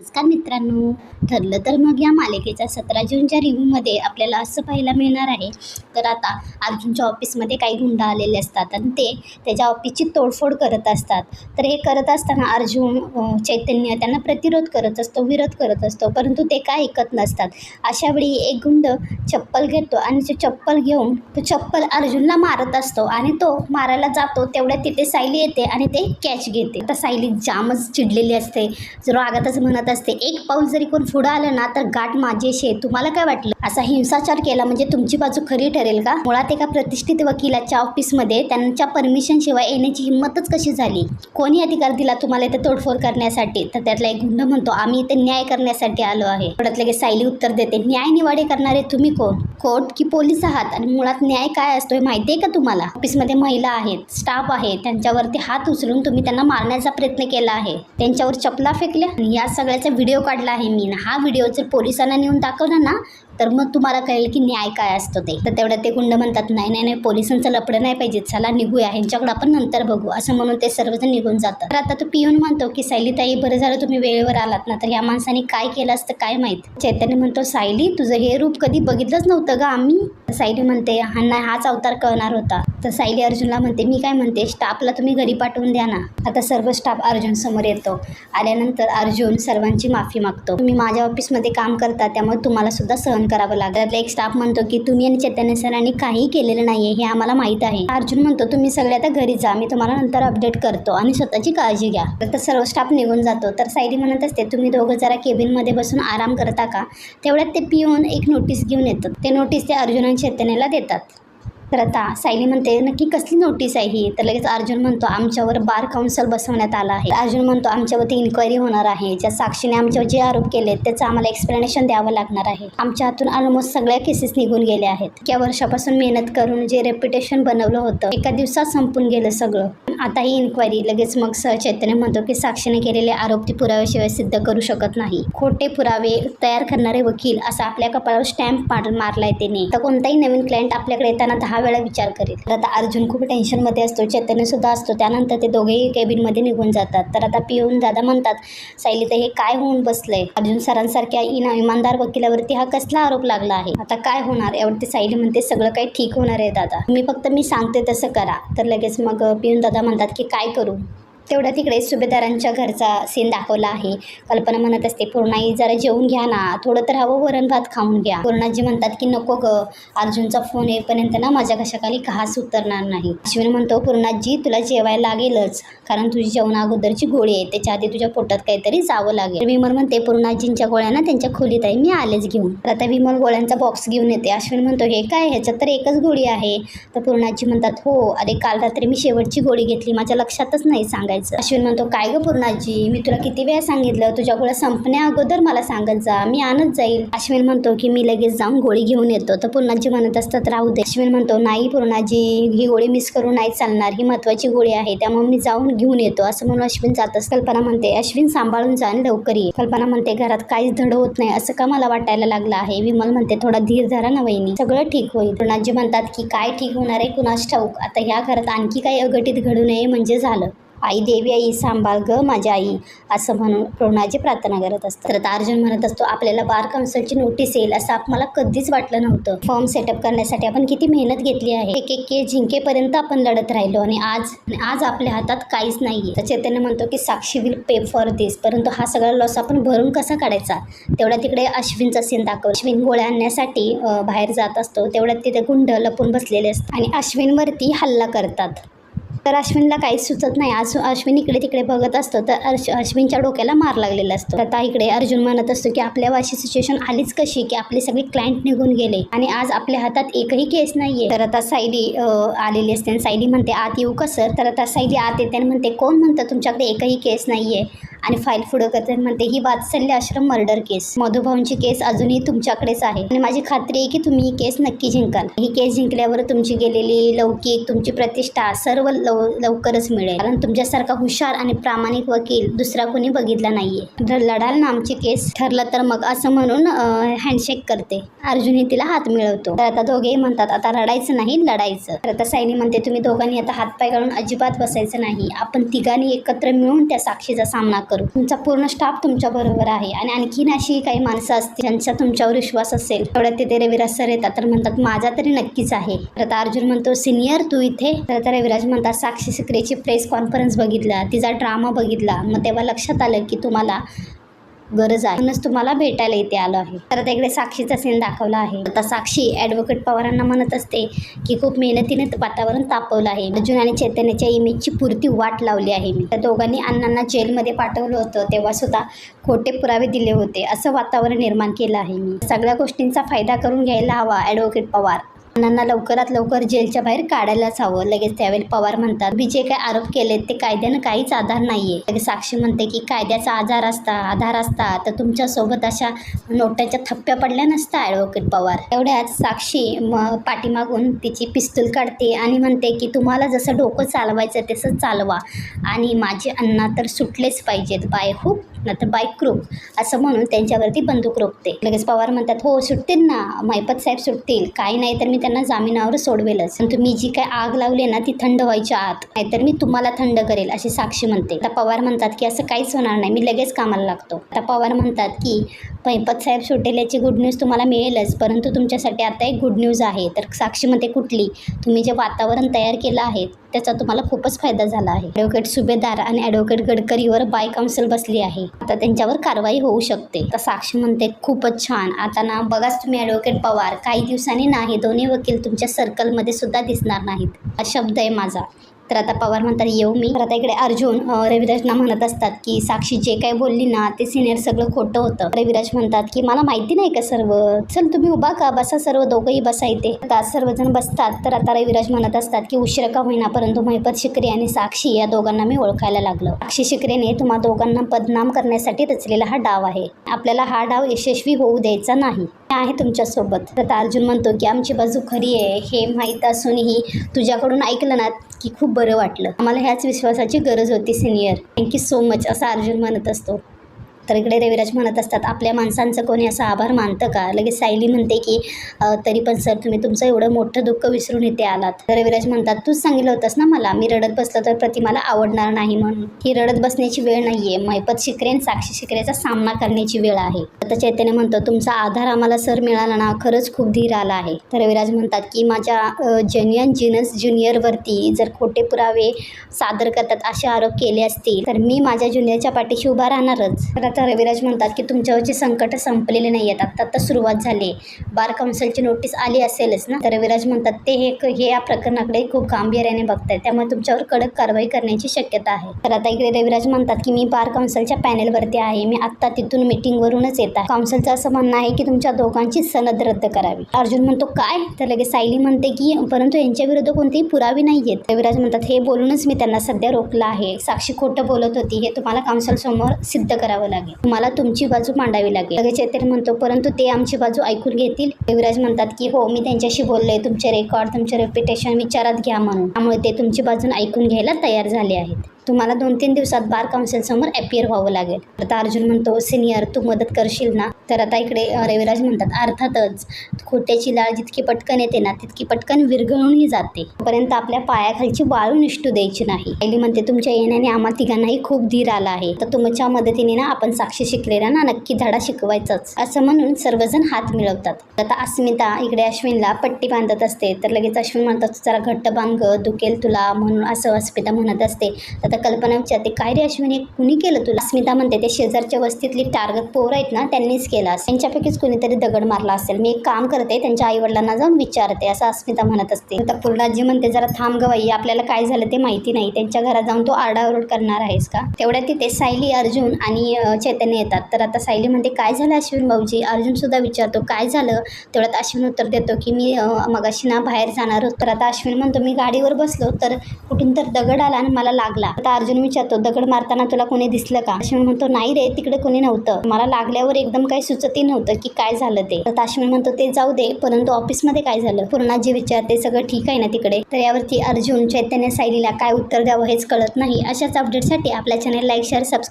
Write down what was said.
नमस्कार मित्रांनो. ठरलं तर मग या मालिकेच्या सतरा जूनच्या रिव्ह्यूमध्ये आपल्याला असं पाहायला मिळणार आहे. तर आता अर्जुनच्या ऑफिसमध्ये काही गुंड आलेले असतात आणि ते त्याच्या ऑफिसची तोडफोड करत असतात. तर हे करत असताना अर्जुन चैतन्य त्यांना प्रतिरोध करत असतो विरोध करत असतो. परंतु ते काय ऐकत नसतात. अशावेळी एक गुंड चप्पल घेतो आणि ते चप्पल घेऊन तो चप्पल अर्जुनला मारत असतो आणि तो मारायला जातो. तेवढ्यात तिथे सायली येते आणि ते कॅच घेते. तर सायली जामच चिडलेली असते. जर रागातच म्हणत असते. एक पाऊल जरी कोण पुढं आलं ना तर गाठ माझीशी तुम्हाला काय वाटलं? असा हिंसाचार केला म्हणजे तुमची बाजू खरी ठरेल का? मुळात एका प्रतिष्ठित वकिलाच्या ऑफिसमध्ये त्यांच्या परमिशन शिवाय येण्याची हिंमतच कशी झाली? कोणी अधिकार दिला तुम्हाला इथे तोडफोड करण्यासाठी? तर त्यातला एक गुंड म्हणतो आम्ही इथे न्याय करण्यासाठी आलो आहे. थोड्यात लगेच सायली उत्तर देते न्याय निवाडे करणारे तुम्ही कोण? कोर्ट की पोलीस आहात? आणि मुळात न्याय काय असतो हे माहिती आहे का तुम्हाला? ऑफिसमध्ये महिला आहेत स्टाफ आहे त्यांच्यावरती हात उचलून तुम्ही त्यांना मारण्याचा प्रयत्न केला आहे. त्यांच्यावर चपला फेकल्या? आणि या त्याचा व्हिडिओ काढला आहे मी हा व्हिडिओ जर पोलिसांना नेऊन दाखवला ना तर मग तुम्हाला कळेल की न्याय काय असतो ते. तर तेवढ्यात ते गुंड म्हणतात नाही नाही नाही पोलिसांचं लपडं नाही पाहिजे. चला निघूया. ह्यांच्याकडे आपण नंतर बघू. असं म्हणून ते सर्वजण निघून जातात. तर आता तो पिऊन म्हणतो की सायली ताई बरं झालं तुम्ही वेळेवर आलात ना. तर या माणसाने काय केलं असतं काय माहीत? चैतन्य म्हणतो सायली तुझं हे रूप कधी बघितलंच नव्हतं ग आम्ही. सायली म्हणते हा नाही हाच अवतार कळणार होता. तर सायली अर्जुनला म्हणते मी काय म्हणते स्टाफला तुम्ही घरी पाठवून द्या ना. आता सर्व स्टाफ अर्जुन समोर येतो. आल्यानंतर अर्जुन सर्वांची माफी मागतो. तुम्ही माझ्या ऑफिसमध्ये काम करता त्यामुळे तुम्हाला सुद्धा सहन करावं लागेल त्यातला एक स्टाफ म्हणतो की तुम्ही आणि चैतन्य सरांनी काही केलेलं नाहीये हे आम्हाला माहीत आहे. अर्जुन म्हणतो तुम्ही सगळे आता घरी जा मी तुम्हाला नंतर अपडेट करतो आणि स्वतःची काळजी घ्या. तर सर्व स्टाफ निघून जातो. तर सायली म्हणत असते तुम्ही दोघं जरा केबिनमध्ये बसून आराम करता का? तेवढ्यात ते पिऊन एक नोटीस घेऊन येतात ते नोटीस ते अर्जुन आणि चैतन्याला देतात. तर आता सायली म्हणते नक्की कसली नोटीस आहे ही? तर लगेच अर्जुन म्हणतो आमच्यावर बार काउन्सिल बसवण्यात आला आहे. अर्जुन म्हणतो आमच्यावरती इन्क्वायरी होणार आहे. ज्या साक्षीने आमच्यावर जे आरोप केले त्याचं आम्हाला एक्सप्लेनेशन द्यावं लागणार आहे. आमच्या हातून ऑलमोस्ट सगळ्या केसेस निघून गेल्या आहेत. या वर्षापासून मेहनत करून जे रेप्युटेशन बनवलं होतं एका दिवसात संपून गेलं सगळं. आता ही इन्क्वायरी लगेच मग स चैतन्य म्हणतो की साक्षीने केलेले आरोप ती पुराव्याशिवाय सिद्ध करू शकत नाही. खोटे पुरावे तयार करणारे वकील असा आपल्या कपाळावर स्टॅम्प मार मारलाय त्याने. तर कोणताही नवीन क्लायंट आपल्याकडे येताना दहा वेळा विचार करेल तर आता अर्जुन खूप टेन्शनमध्ये असतो चैतन्य सुद्धा असतो. त्यानंतर ते दोघेही केबिनमध्ये निघून जातात. तर आता पिऊन दादा म्हणतात सायली तर हे काय होऊन बसलंय? अर्जुन सरांसारख्या इना इमानदार वकिलावरती हा कसला आरोप लागला आहे? आता काय होणार? यावरती सायली म्हणते सगळं काही ठीक होणार आहे दादा. मी फक्त मी सांगते तसं करा. तर लगेच मग पिऊन दादा म्हणतात की काय करू? तेवढ्या तिकडे सुभेदारांच्या घरचा सीन दाखवला आहे. कल्पना म्हणत असते पूर्णाई जरा जेवून घ्या ना. थोडं तर हवं वरण भात खाऊन घ्या. पूर्णाजी म्हणतात की नको ग. अर्जुनचा फोन येईपर्यंत ना माझ्या कशाखाली घास उतरणार नाही. अश्विन म्हणतो पूर्णाजी तुला जेवायला लागेलच. कारण तुझी जेवणा अगोदरची गोळी आहे. त्याच्या आधी तुझ्या पोटात काहीतरी जावं लागेल. विमल म्हणते पूर्णाजींच्या गोळ्या ना त्यांच्या खोलीत आहे. मी आलेच घेऊन. तर आता विमल गोळ्यांचा बॉक्स घेऊन येते. अश्विन म्हणतो हे काय? ह्याच्यात तर एकच गोळी आहे. तर पूर्णाजी म्हणतात हो. अरे काल रात्री मी शेवटची गोळी घेतली. माझ्या लक्षातच नाही. सांग सांगायचं. अश्विन म्हणतो काय ग पूर्णाजी? मी तुला किती वेळा सांगितलं? तुझ्या गोळ्या संपण्या अगोदर मला सांगत जा. मी आणत जाईल. अश्विन म्हणतो की मी लगेच जाऊन गोळी घेऊन येतो. तर पूर्णाजी म्हणत असतात राहू दे. अश्विन म्हणतो नाही पूर्णाजी ही गोळी मिस करून नाही चालणार. ही महत्वाची गोळी आहे. त्यामुळे मी जाऊन घेऊन येतो. असं म्हणून अश्विन जातच कल्पना म्हणते अश्विन सांभाळून जा आणि लवकर ये. कल्पना म्हणते घरात काहीच धड होत नाही. असं का मला वाटायला लागलं आहे? विमल म्हणते थोडा धीर धरा ना वहिनी. सगळं ठीक होईल. पूर्णाजी म्हणतात की काय ठीक होणार आहे? कुणास ठाऊक? आता ह्या घरात आणखी काही अघटित घडू नये म्हणजे झालं. आई देवी आई सांभाळ ग माझ्या आई असं म्हणून पूर्णाची प्रार्थना करत असतात. तर आता अर्जुन म्हणत असतो आपल्याला बार काउन्सिलची नोटीस येईल असं मला कधीच वाटलं नव्हतं. फॉर्म सेटअप करण्यासाठी आपण किती मेहनत घेतली आहे. एक एक के जिंकेपर्यंत आपण लढत राहिलो आणि आज आज आपल्या हातात काहीच नाही तर चैतन्य म्हणतो की साक्षी विल पे फॉर दिस परंतु हा सगळा लॉस आपण भरून कसा काढायचा? तेवढ्या तिकडे अश्विनचा सीन दाखव अश्विन गोळ्या आणण्यासाठी बाहेर जात असतो. तेवढ्यात तिथे गुंड लपून बसलेले असतात आणि अश्विनवरती हल्ला करतात. तर अश्विनला काहीच सुचत नाही. आज अश्विन इकडे तिकडे बघत असतो. तर अर्श अश्विनच्या डोक्याला मार लागलेला असतो. तर आता इकडे अर्जुन म्हणत असतो की आपल्या अशी सिच्युएशन आलीच कशी? की आपले सगळे क्लायंट निघून गेले. आणि आज आपल्या हातात एकही केस नाहीये. तर आता सायली आलेली असते. आणि सायली म्हणते आत येऊ का सर तर आता सायली आत येते आणि म्हणते कोण म्हणतं तुमच्याकडे एकही केस नाहीये? आणि फाईल पुढं करते म्हणते ही वात्सल्य आश्रम मर्डर केस मधुभाऊंची केस अजूनही तुमच्याकडेच आहे. आणि माझी खात्री आहे की तुम्ही ही केस नक्की जिंकाल. ही केस जिंकल्यावर तुमची गेलेली लौकिक तुमची प्रतिष्ठा सर्व लव लवकरच मिळेल. कारण तुमच्यासारखा हुशार आणि प्रामाणिक वकील दुसरा कोणी बघितला नाहीये. जर लढाल ना आमची केस ठरलं तर मग असं म्हणून हँडशेक करते. अर्जुनही तिला हात मिळवतो. तर आता दोघेही म्हणतात आता रडायचं नाही लढायचं. तर आता सायली म्हणते तुम्ही दोघांनी आता हातपाय काढून अजिबात बसायचं नाही. आपण तिघांनी एकत्र मिळून त्या साक्षीचा सामना करू. तुमचा पूर्ण स्टाफ तुमच्या बरोबर आहे आणि आणखीन अशी काही माणसं असतील ज्यांचा तुमच्यावर विश्वास असेल तेवढ्यात तिथे रविराज सर येतात. तर म्हणतात माझा तरी नक्कीच आहे. तर आता अर्जुन म्हणतो सिनियर तू इथे? तर आता रविराज म्हणतात साक्षी सिक्रेची प्रेस कॉन्फरन्स बघितला तिचा ड्रामा बघितला. मग तेव्हा लक्षात आलं की तुम्हाला गरज आहे. म्हणूनच तुम्हाला भेटायला इथे आलो आहे. तर आता इकडे साक्षीचा सीन दाखवला आहे. आता साक्षी ॲडव्होकेट पवारांना म्हणत असते की खूप मेहनतीने वातावरण तापवलं आहे. अर्जुन आणि चैतन्याच्या इमेजची पुरती वाट लावली आहे मी. त्या दोघांनी अण्णांना जेलमध्ये पाठवलं होतं. तेव्हा सुद्धा खोटे पुरावे दिले होते. असं वातावरण निर्माण केलं आहे मी. सगळ्या गोष्टींचा फायदा करून घ्यायला हवा ॲडव्होकेट पवार. अण्णांना लवकरात लवकर जेलच्या बाहेर काढायलाच हवं. लगेच त्यावेळी पवार म्हणतात मी जे काही आरोप केले ते कायद्यानं काहीच आधार नाहीये. लगेच साक्षी म्हणते की कायद्याचा आधार असता आधार असता. तर तुमच्यासोबत अशा नोटाच्या थप्प्या पडल्या नसता ॲडव्होकेट पवार. एवढ्यात साक्षी म पाठीमागून तिची पिस्तूल काढते आणि म्हणते की तुम्हाला जसं डोकं चालवायचं तसं चालवा. आणि माझे अण्णा तर सुटलेच पाहिजेत. बाय हुक नंतर बाय क्रूप असं म्हणून त्यांच्यावरती बंदूक रोखते. लगेच पवार म्हणतात हो सुटतील ना. मैपत साहेब सुटतील. काही नाही तर मी त्यांना त्यांना जामिनावर सोडवेलच. तुम्ही जी काय आग लावली ना ती थंड व्हायच्या आत. नाहीतर मी तुम्हाला थंड करेल अशी साक्षी म्हणते. आता पवार म्हणतात की असं काहीच होणार नाही. मी लगेच कामाला लागतो. आता पवार म्हणतात की पैपत साहेब सुटेल याची गुड न्यूज तुम्हाला मिळेलच परंतु तुमच्यासाठी आता एक गुड न्यूज आहे. तर साक्षी म्हणते कुठली? तुम्ही जे वातावरण तयार केलं आहे त्याचा तुम्हाला खूपच फायदा झाला आहे. ॲडव्होकेट सुभेदार आणि ॲडव्होकेट गडकरीवर बाय काउन्सिल बसली आहे. आता त्यांच्यावर कारवाई होऊ शकते. तर साक्षी म्हणते खूपच छान. आता ना बघाच तुम्ही ॲडव्होकेट पवार. काही दिवसांनी नाही दोन्ही वकील तुमच्या सर्कलमध्ये सुद्धा दिसणार नाहीत. हा शब्द आहे माझा. तर आता पवार म्हणतात येऊ मी. तर आता इकडे अर्जुन रविराजना म्हणत असतात की साक्षी जे काय बोलली ना ते सिनियर सगळं खोटं होतं. रविराज म्हणतात की मला माहिती नाही का सर्व? चल तुम्ही उभा का? बसा सर्व दोघंही बसा इथे. आता सर्वजण बसतात तर आता रविराज म्हणत असतात की उशिरा का होईना परंतु महिपत शिकरे आणि साक्षी या दोघांना मी ओळखायला लागलो. साक्षी शिकरेने तुम्हा दोघांना बदनाम करण्यासाठी रचलेला हा डाव आहे. आपल्याला हा डाव यशस्वी होऊ द्यायचा नाही. आहे तुमच्यासोबत. तर आता अर्जुन म्हणतो की आमची बाजू खरी आहे. हे माहीत असूनही तुझ्याकडून ऐकलं ना की खूप बरं वाटलं. आम्हाला ह्याच विश्वासाची गरज होती सिनियर थँक्यू सो मच असा अर्जुन म्हणत असतो. तर इकडे रविराज म्हणत असतात आपल्या माणसांचं कोणी असा आभार मानतं का? लगेच सायली म्हणते की तरी पण सर तुम्ही तुमचं एवढं मोठं दुःख विसरून इथे आलात. तर रविराज म्हणतात तूच सांगितलं होतंस ना मला मी रडत बसलो तर प्रतिमाला आवडणार नाही म्हणून. ही रडत बसण्याची वेळ नाही आहे मैपत शिकरे आणि साक्षी शिकरेचा सामना करण्याची वेळ आहे. आता चैतन्य म्हणतो तुमचा आधार आम्हाला सर मिळाला ना खरंच खूप धीर आला आहे. तर रविराज म्हणतात की माझ्या जेन्युअन जिनस ज्युनियरवरती जर खोटे पुरावे सादर करतात असे आरोप केले असतील तर मी माझ्या ज्युनियरच्या पाठीशी उभा राहणारच. तर आता रविराज म्हणतात की तुमच्यावरचे संकट संपलेले नाही आहेत आत्ता आता सुरुवात झाली. बार काउन्सिलची नोटीस आली असेलच ना? तर रविराज म्हणतात ते हे हे या प्रकरणाकडे खूप गांभीर्याने बघत आहेत त्यामुळे तुमच्यावर कडक कारवाई करण्याची शक्यता आहे. तर आता इकडे रविराज म्हणतात की मी बार काउन्सिलच्या पॅनेलवरती आहे. मी आत्ता तिथून मिटिंगवरूनच येत आहे. काउन्सिलचं असं म्हणणं आहे की तुमच्या दोघांची सनद रद्द करावी. अर्जुन म्हणतो काय? तर लगेच सायली म्हणते की परंतु यांच्या विरुद्ध कोणतेही पुरावे नाही आहेत रविराज म्हणतात हे बोलूनच मी त्यांना सध्या रोखलं आहे. साक्षी खोटं बोलत होती. हे तुम्हाला काउन्सिल समोर सिद्ध करावं लागेल. तुम्हाला तुमची बाजू मांडावी लागेल. लगेच चैतन्य म्हणतो परंतु ते आमची बाजू ऐकून घेतील. देवराज म्हणतात की हो मी त्यांच्याशी बोलले तुमचे रेकॉर्ड तुमचे रेप्युटेशन विचारात घ्या म्हणून. त्यामुळे ते तुमची बाजून ऐकून घ्यायला तयार झाले आहेत. तुम्हाला दोन तीन दिवसात बार काउन्सिल समोर अपियर व्हावं लागेल. आता अर्जुन म्हणतो सिनियर तू मदत करशील ना? तर आता इकडे रविराज म्हणतात अर्थातच खोट्याची लाळ जितकी पटकन येते ना तितकी पटकन विरघळूनही जाते. पर्यंत आपल्या पायाखालची वाळू निष्ठू द्यायची नाही. पहिली म्हणते तुमच्या येण्याने आम्हा तिघांनाही खूप धीर आला आहे. तर तुमच्या मदतीने ना आपण साक्षी शिकलेला ना नक्की धडा शिकवायचाच. असं म्हणून सर्वजण हात मिळवतात. आता अस्मिता इकडे अश्विनला पट्टी बांधत असते. तर लगेच अश्विन म्हणतात जरा घट्ट बांध दुखेल तुला म्हणून असं अस्मिता म्हणत असते. तर आता कल्पना विचारते काय रे अश्विन कुणी केलं तुला? अस्मिता म्हणते ते शेजारच्या वस्तीतली टार्गेट पोरं आहेत ना त्यांनीच केला असेल. त्यांच्यापैकीच कुणीतरी दगड मारला असेल. मी एक काम करते त्यांच्या आईवडिलांना जाऊन विचारते असं अस्मिता म्हणत असते. आता पूर्णाजी म्हणते जरा थांब गवाई आपल्याला काय झालं ते माहिती नाही. त्यांच्या घरात जाऊन तो आरडाओरड करणार आहेस का? तेवढ्या तिथे सायली अर्जुन आणि चैतन्य येतात. तर आता सायली म्हणते काय झालं अश्विन भाऊजी? अर्जुन सुद्धा विचारतो काय झालं? तेवढ्यात अश्विन उत्तर देतो की मी मगाशी ना बाहेर जाणार होतो. तर आता अश्विन म्हणतो मी गाडीवर बसलो. तर कुठून तर दगड आला आणि मला लागला. आता अर्जुन विचारतो दगड मारताना तुला कोणी दिसलं का? अश्विन म्हणतो नाही रे तिकडे कोणी नव्हतं. मला लागल्यावर एकदम काही सुचतही नव्हतं की काय झालं ते. तर अश्विन म्हणतो ते जाऊ दे परंतु ऑफिसमध्ये काय झालं? पूर्णाजी विचारते सगळं ठीक आहे ना तिकडे? तर यावरती अर्जुन चैतन्य सायलीला काय उत्तर द्यावं हेच कळत नाही. अशाच अपडेटसाठी आपल्या चॅनल लाईक शेअर सबस्क्राईब